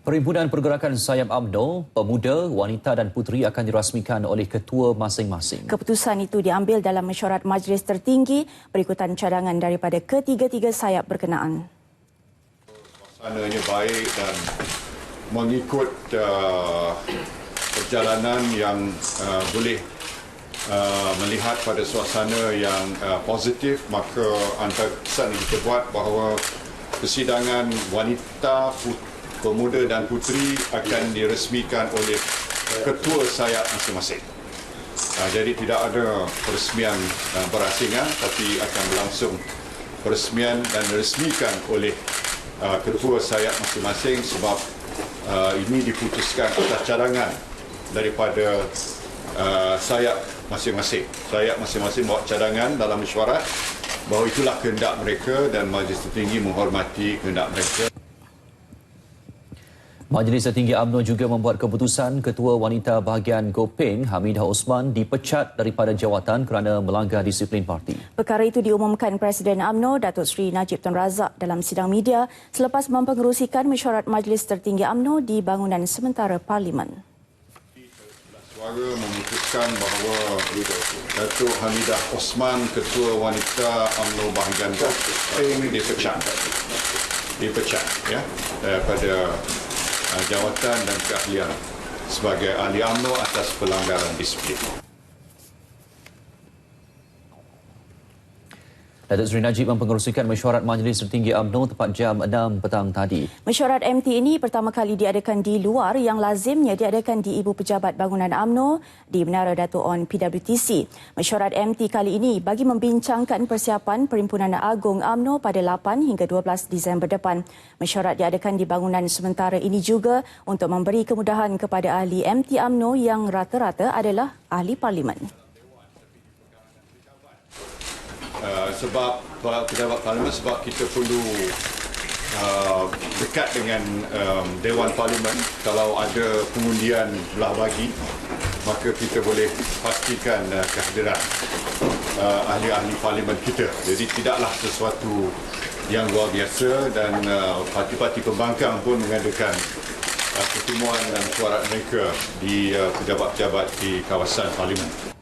Perhimpunan Pergerakan Sayap AMNO, pemuda, wanita dan puteri akan dirasmikan oleh ketua masing-masing. Keputusan itu diambil dalam mesyuarat majlis tertinggi berikutan cadangan daripada ketiga-tiga sayap berkenaan. Suasananya baik dan mengikut uh, perjalanan yang uh, boleh uh, melihat pada suasana yang uh, positif maka antara kesan yang kita buat bahawa persidangan wanita puteri pemuda dan puteri akan diresmikan oleh ketua sayap masing-masing. Uh, jadi tidak ada peresmian uh, berasingan tapi akan berlangsung peresmian dan diresmikan oleh uh, ketua sayap masing-masing sebab ini diputuskan atas cadangan daripada sayap masing-masing. Sayap masing-masing bawa cadangan dalam mesyuarat bahawa itulah kehendak mereka dan majlis tertinggi menghormati kehendak mereka. Majlis Tertinggi UMNO juga membuat keputusan Ketua Wanita Bahagian Gopeng Hamidah Osman dipecat daripada jawatan kerana melanggar disiplin parti. Perkara itu diumumkan Presiden UMNO Datuk Seri Najib Tun Razak dalam sidang media selepas mempengerusikan mesyuarat Majlis Tertinggi UMNO di bangunan sementara Parlimen. Suara memutuskan bahawa Datuk Hamidah Osman Ketua Wanita UMNO Bahagian Gopeng dipecat. Dipecat ya daripada Uh, jawatan dan keahlian sebagai ahli UMNO atas pelanggaran disiplin. Datuk Seri Najib mempengerusikan mesyuarat Majlis Tertinggi UMNO tepat jam 6 petang tadi. Mesyuarat MT ini pertama kali diadakan di luar yang lazimnya diadakan di Ibu Pejabat Bangunan UMNO di Menara Dato' On PWTC. Mesyuarat MT kali ini bagi membincangkan persiapan Perhimpunan Agung UMNO pada 8 hingga 12 Disember depan. Mesyuarat diadakan di bangunan sementara ini juga untuk memberi kemudahan kepada ahli MT UMNO yang rata-rata adalah ahli parlimen. Uh, sebab pejabat parlimen sebab kita perlu uh, dekat dengan um, Dewan Parlimen. Kalau ada pengundian belah bagi maka kita boleh pastikan uh, kehadiran uh, ahli-ahli parlimen kita. Jadi tidaklah sesuatu yang luar biasa dan uh, parti-parti pembangkang pun mengadakan uh, pertemuan dan suara mereka di uh, pejabat-pejabat di kawasan parlimen